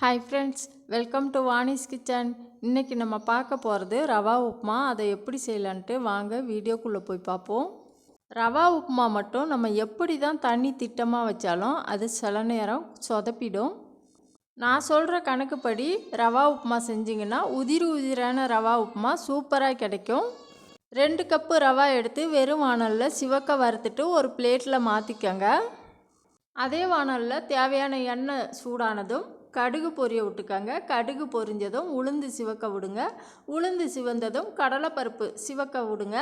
Hi friends welcome to Vani's kitchen இன்றைக்கி நம்ம பார்க்க போகிறது ரவா உப்புமா. அதை எப்படி செய்யலான்ட்டு வாங்க வீடியோக்குள்ளே போய் பார்ப்போம். ரவா உப்புமா மட்டும் நம்ம எப்படி தான் தண்ணி திட்டமாக வச்சாலும் அது சில நேரம் சொதப்பிடும். நான் சொல்கிற கணக்குப்படி ரவா உப்புமா செஞ்சிங்கன்னா உதிரி உதிரான ரவா உப்புமா சூப்பராக கிடைக்கும். ரெண்டு கப்பு ரவா எடுத்து வெறும் வானலில் சிவக்க வறுத்துட்டு ஒரு பிளேட்டில் மாற்றிக்கங்க அதே வானலில் தேவையான எண்ணெய் சூடானதும் கடுகு பொரிய விட்டுக்கங்க. கடுகு பொரிஞ்சதும் உளுந்து சிவக்க விடுங்க. உளுந்து சிவந்ததும் கடலைப்பருப்பு சிவக்க விடுங்க.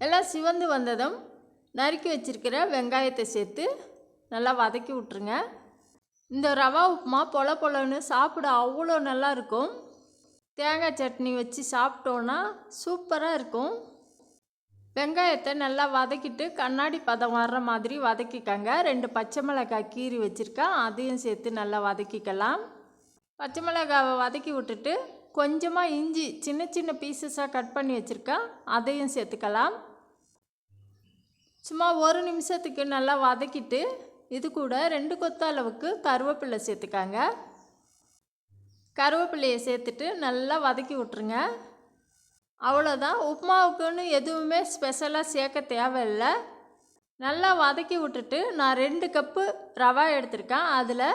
எல்லாம் சிவந்து வந்ததும் நறுக்கி வச்சிருக்கிற வெங்காயத்தை சேர்த்து நல்லா வதக்கி விட்ருங்க இந்த ரவா உப்புமா பொல பொலன்னு சாப்பிட அவ்வளோ நல்லா இருக்கும். தேங்காய் சட்னி வச்சு சாப்பிட்டோன்னா சூப்பராக இருக்கும். வெங்காயத்தை நல்லா வதக்கிட்டு கண்ணாடி பதம் வர்ற மாதிரி வதக்கிக்கங்க. ரெண்டு பச்சை மிளகாய் கீறி வச்சுருக்கேன் அதையும் சேர்த்து நல்லா வதக்கிக்கலாம். பச்சை மிளகாவை வதக்கி விட்டுட்டு கொஞ்சமாக இஞ்சி சின்ன சின்ன பீசஸாக கட் பண்ணி வச்சுருக்கேன் அதையும் சேர்த்துக்கலாம். சும்மா ஒரு நிமிஷத்துக்கு நல்லா வதக்கிட்டு இது கூட ரெண்டு கொத்த அளவுக்கு கருவேப்பிலை சேர்த்துக்காங்க. கருவேப்பிலையை சேர்த்துட்டு நல்லா வதக்கி விட்ருங்க அவ்வளோதான் உப்புமாவுக்குன்னு எதுவுமே ஸ்பெஷலாக சேர்க்க தேவையில்லை. நல்லா வதக்கி விட்டுட்டு நான் ரெண்டு கப்பு ரவா எடுத்திருக்கேன். அதில்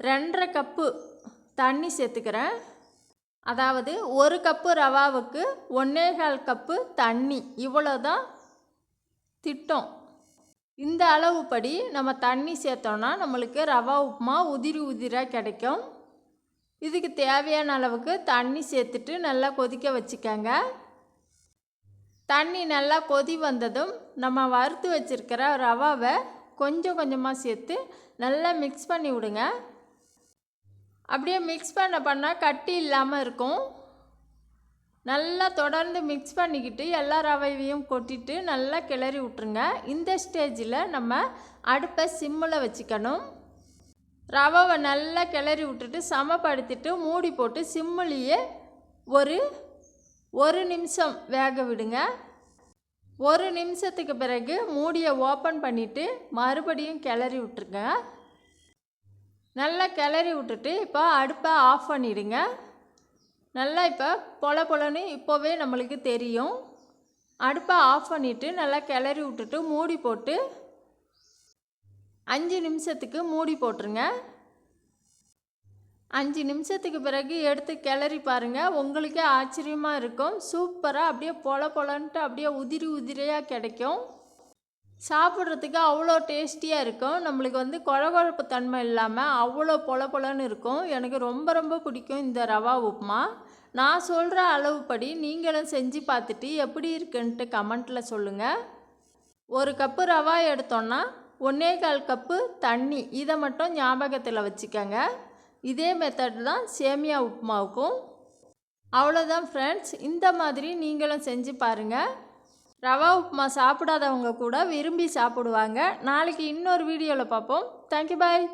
ரெண்டரை கப்பு தண்ணி சேர்த்துக்கிறேன். அதாவது ஒரு கப்பு ரவாவுக்கு ஒன்னேகால் கப்பு தண்ணி. இவ்வளோ தான் திட்டம். இந்த அளவுப்படி நம்ம தண்ணி சேர்த்தோன்னா நம்மளுக்கு ரவா உப்புமா உதிரி உதிராக கிடைக்கும். இதுக்கு தேவையான அளவுக்கு தண்ணி சேர்த்துட்டு நல்லா கொதிக்க வச்சுக்கோங்க. தண்ணி நல்லா கொதி வந்ததும் நம்ம வறுத்து வச்சுருக்கிற ரவாவை கொஞ்சம் கொஞ்சமாக சேர்த்து நல்லா மிக்ஸ் பண்ணி விடுங்க. அப்படியே மிக்ஸ் பண்ண பண்ணால் கட்டி இல்லாமல் இருக்கும். நல்லா தொடர்ந்து மிக்ஸ் பண்ணிக்கிட்டு எல்லா ரவையையும் கொட்டிட்டு நல்லா கிளறி விட்ருங்க இந்த ஸ்டேஜில் நம்ம அடுப்பை சிம்மில் வச்சுக்கணும். ரவாவை நல்லா கிளறி விட்டுட்டு சமப்படுத்திட்டு மூடி போட்டு சிம்மிலேயே ஒரு ஒரு நிமிஷம் வேக விடுங்க. ஒரு நிமிஷத்துக்கு பிறகு மூடியை ஓப்பன் பண்ணிவிட்டு மறுபடியும் கிளறி விட்டுருங்க. நல்லா கிளறி விட்டுட்டு இப்போ அடுப்பை ஆஃப் பண்ணிவிடுங்க நல்லா இப்போ பொல பொலன்னு இப்போவே நம்மளுக்கு தெரியும். அடுப்பை ஆஃப் பண்ணிவிட்டு நல்லா கிளறி விட்டுட்டு மூடி போட்டு அஞ்சு நிமிஷத்துக்கு மூடி போட்டுருங்க. அஞ்சு நிமிஷத்துக்கு பிறகு எடுத்து கிளறி பாருங்கள் உங்களுக்கே ஆச்சரியமாக இருக்கும். சூப்பராக அப்படியே பொல பொலன்ட்டு அப்படியே உதிரி உதிரியாக கிடைக்கும். சாப்பிட்றதுக்கு அவ்வளோ டேஸ்டியாக இருக்கும். நம்மளுக்கு வந்து குழகுழப்பு தன்மை இல்லாமல் அவ்வளோ பொல பொலன்னு இருக்கும். எனக்கு ரொம்ப ரொம்ப பிடிக்கும் இந்த ரவா உப்புமா நான் சொல்கிற அளவுப்படி நீங்களும் செஞ்சு பார்த்துட்டு எப்படி இருக்குன்ட்டு கமெண்ட்டில் சொல்லுங்கள் ஒரு கப்பு ரவா எடுத்தோன்னா ஒன்றே கால் கப்பு தண்ணி. இதை மட்டும் ஞாபகத்தில் வச்சுக்கோங்க. இதே மெத்தட் தான் சேமியா உப்புமாவுக்கும். அவ்வளோதான் ஃப்ரெண்ட்ஸ் இந்த மாதிரி நீங்களும் செஞ்சு பாருங்கள் ரவா உப்புமா சாப்பிடாதவங்க கூட விரும்பி சாப்பிடுவாங்க. நாளைக்கு இன்னொரு வீடியோவில் பார்ப்போம். Thank you bye